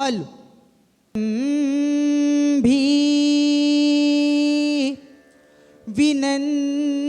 हल भी विनंती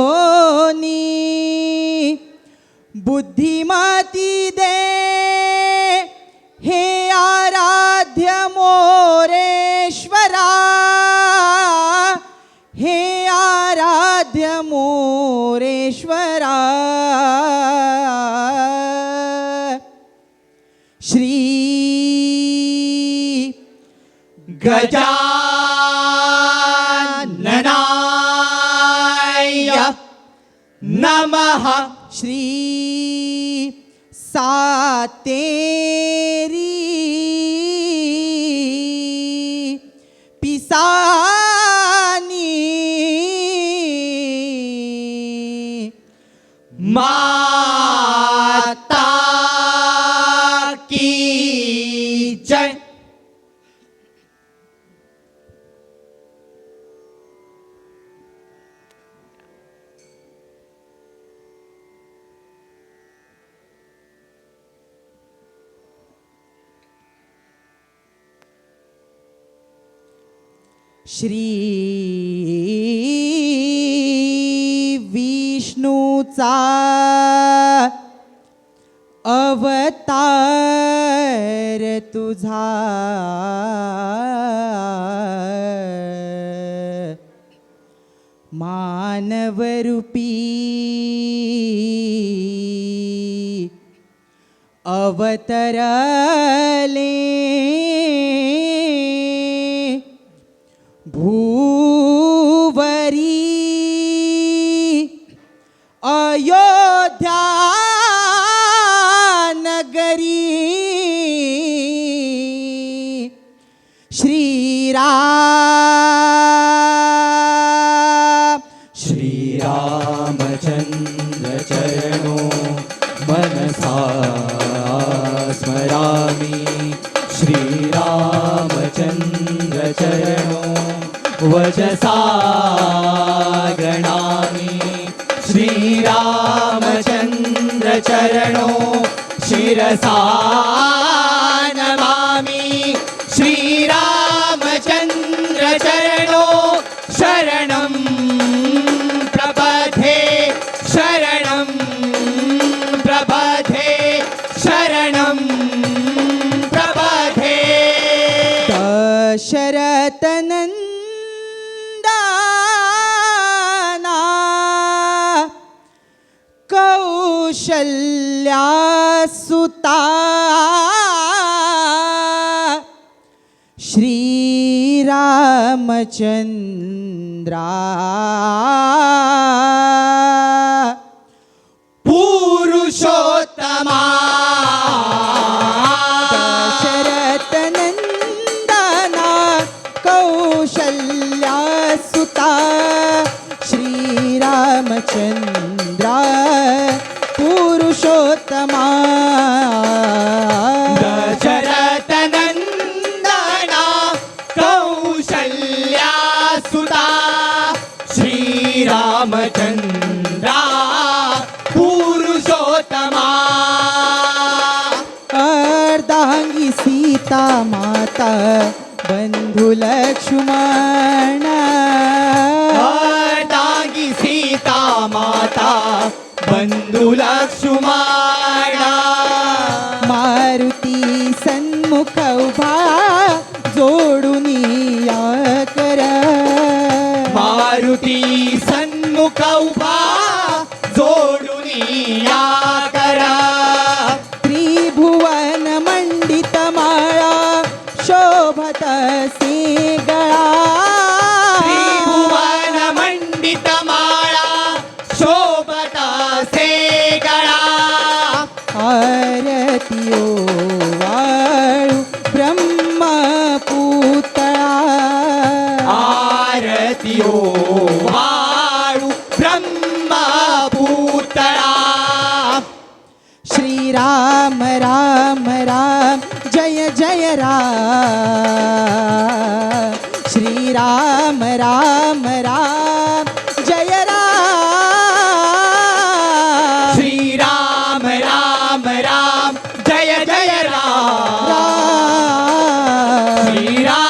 करोनी बुद्धिमती दे हे आराध्य मोरेश्वरा हे आराध्य मोरेश्वरा श्री गजा नमः। श्री साते श्री विष्णूचा अवतार तुझा. मानवरूपी अवतरले भूवरी शिरसा नमामि श्रीरामचन्द्र चरणो शरणं प्रबधे शरणं प्रबधे शरणं प्रबधे दशरथनन्दना कौशल्यासुता श्रीरामचन्द्रा सीता माता बन्धुलक्ष्मण अर्धाङ्गी सीता माता बंधु लक्ष्मण। Soy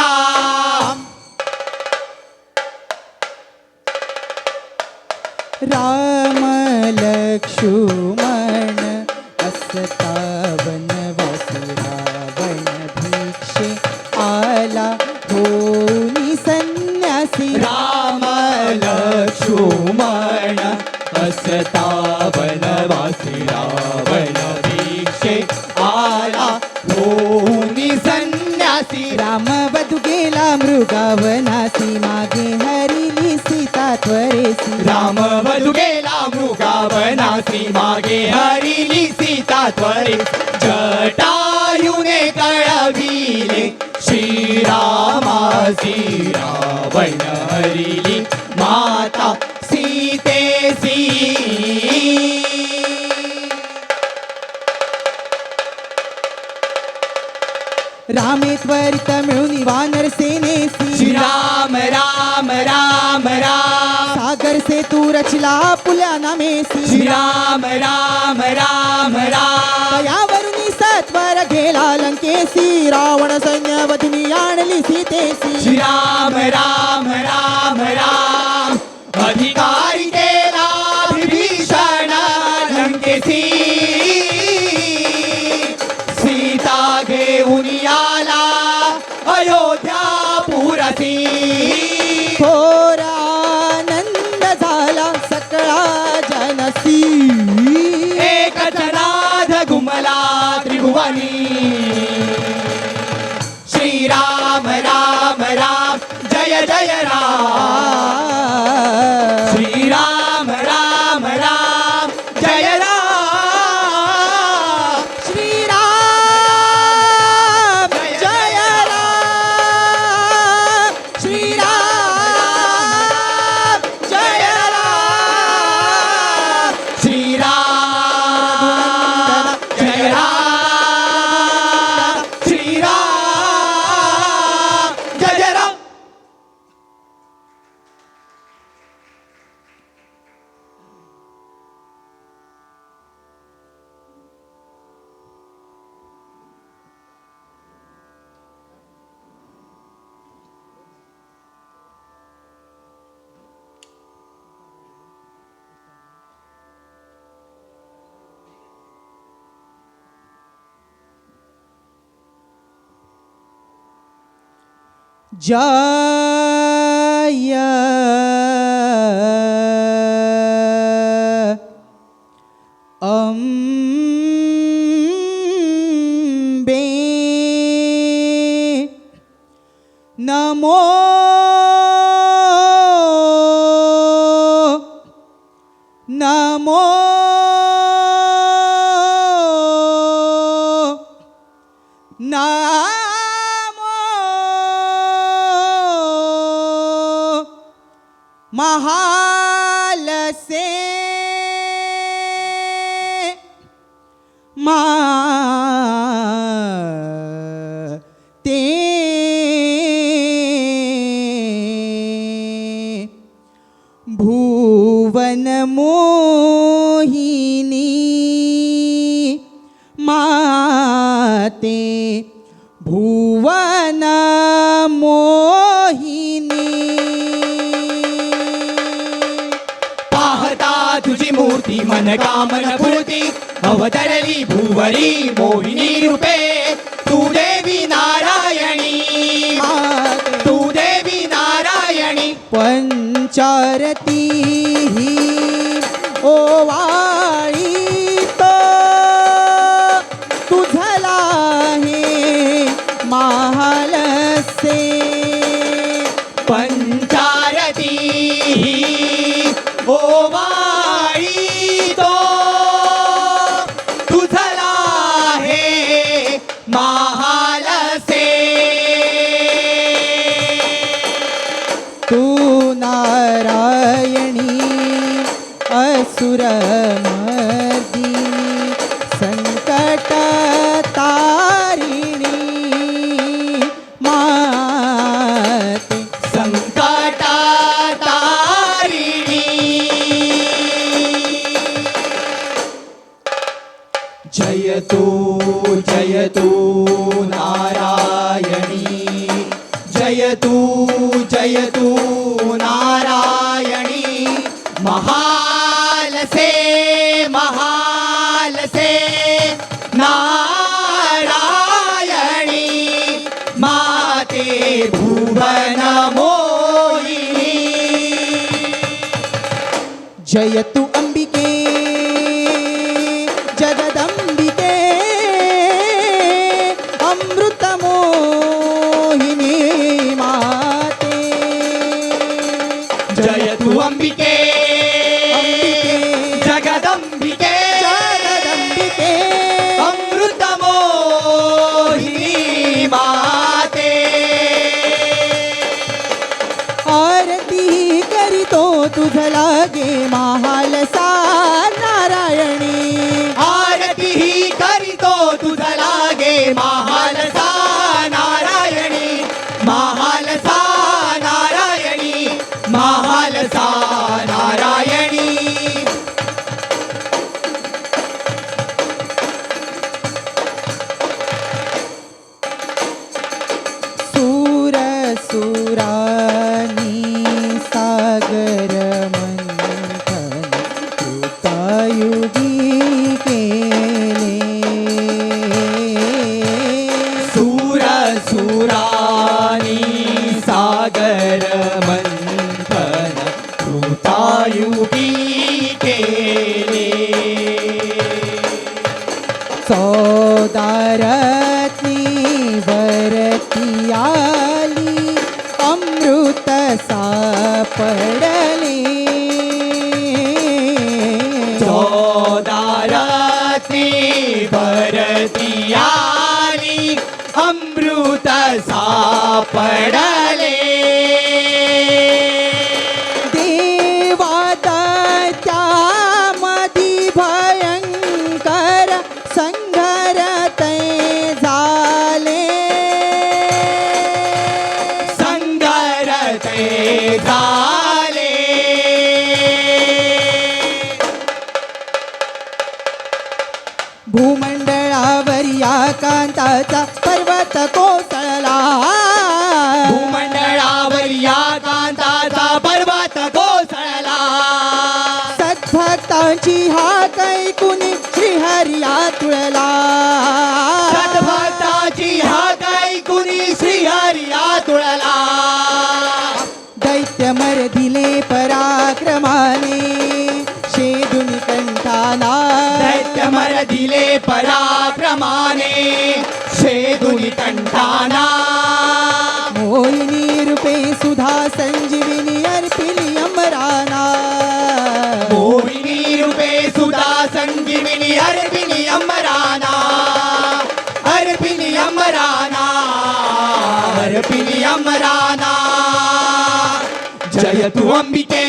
मृगावनासी मागे हरिली सीता त्वरेसी राम वधू मृगावनासी मागे हरिली सीता त्वरे जटायुने कळविले श्रीरामासी रावण हरिली माता सीतेसी रामेश्वरित मिळून वानरसे रचिला पुल्या नामेसी श्री राम राम राम. यावरून सत्वर गेला लंकेसी. रावण सैन्य वधनी आणली सीतेसी श्रीराम राम राम. ஜாய அம்பே நமோ நமோ நா হয় मनकामन पूर्ती अवतरली भुवरी मोहिनी रूपे। तू देवी नारायणी तू देवी नारायणी। पंचारती हे महालसे महालसे नारायणी माते भुवन मोहिनी। जयतु মহা you. अमृत सद्भक्तांची हा कैकुनी श्रीहरिया तुळला सद्भक्ताची हा काय कुणी श्रीहरिया तुळला दैत्य मरधिले पराक्रमाने शेदुनी कंठाना. दैत्य मर दिले पराक्रमाने शेदुनी कंठाना. मोहिनी रूपे सुधा संजीविनी अर्पिणी अमराना जय तू अंबिके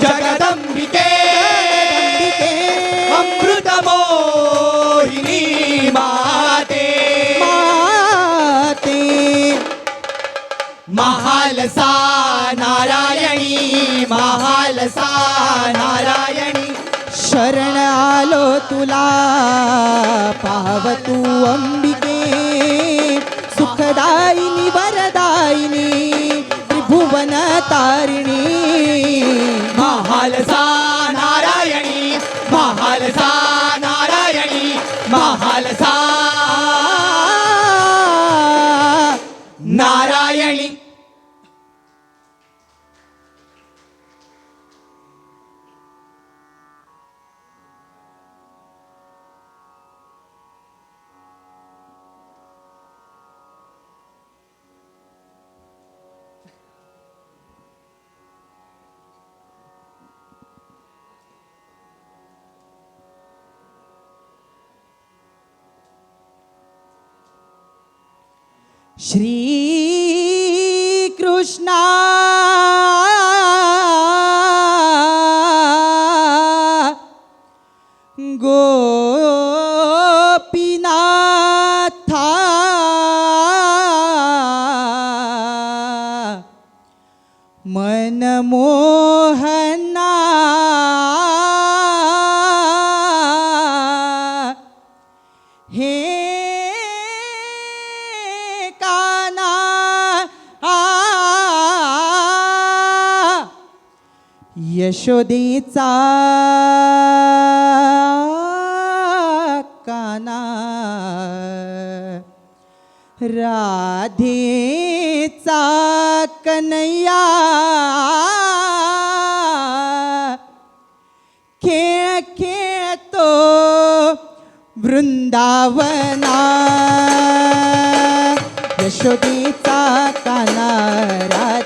जगदंबिके अमृत मोहिनी माते। माते। महालसा नारायणी। महालसा नारायणी। शरण आलो तुला पाव तू ಜ್ಞಾನ ತಾರಿಣಿ ಮಹಾಲಸಾ श्री यशोदेचा काना राधेचा कन्हैया खेळ खेळतो वृंदावना यशोदेचा काना राधे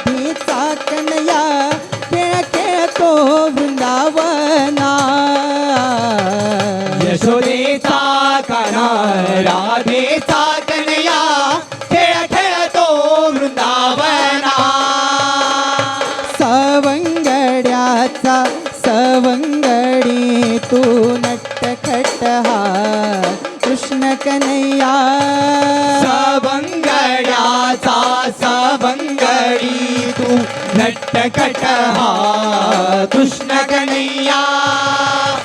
सवंगड्याचा सवंगडी तू नटखट हा. कृष्ण कन्हैया. सबंगड्याचा सबंगडी तू नट्टकट हा. कृष्ण कन्हैया.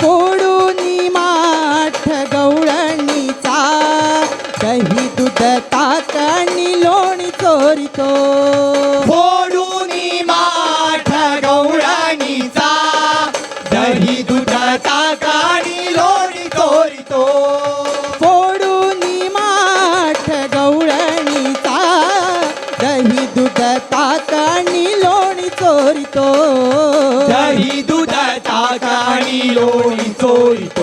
फोडून माठ गवळणीचा दही दूध ताक आणि लोणी चोरितो. ताकाणी लोणी चोरितो मनमोहनारे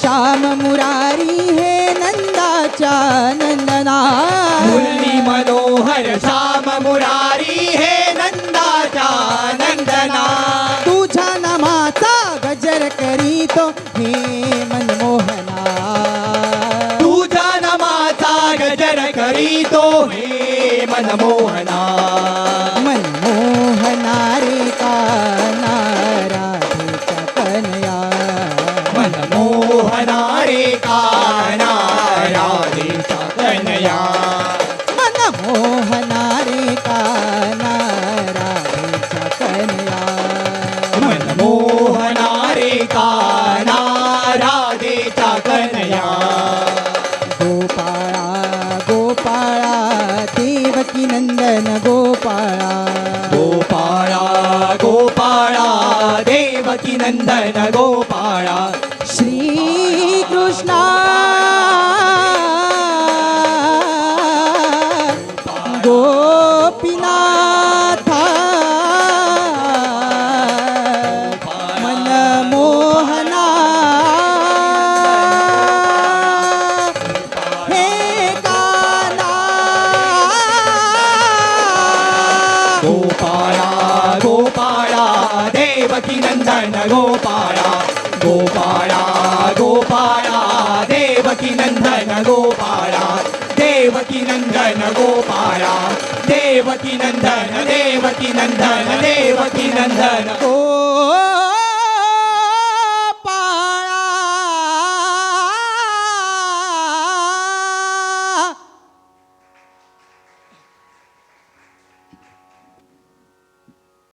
श्याम मुरारी हे नंदाच्या नंदना मुरली मनोहर श्याम मुरारी हे नंदाचा नंदना तुझ्या नामाचा गजर करीतो हे मनमोहना. तुझा नमाचा गजर करीतो हे मनमोहना. ಗಂಡ ಗೋಪಾಳ ಗೋಪಾಳ ಗೋಪಾಳ ದೇವಕಿ ನಂದನ ಗೋಪಾಳ ದೇವಕಿ ನಂದನ ಗೋಪಾಳ ದೇವಕಿ ನಂದನ ದೇವಕಿ ನಂದನ ದೇವಕಿ ನಂದನ ಓ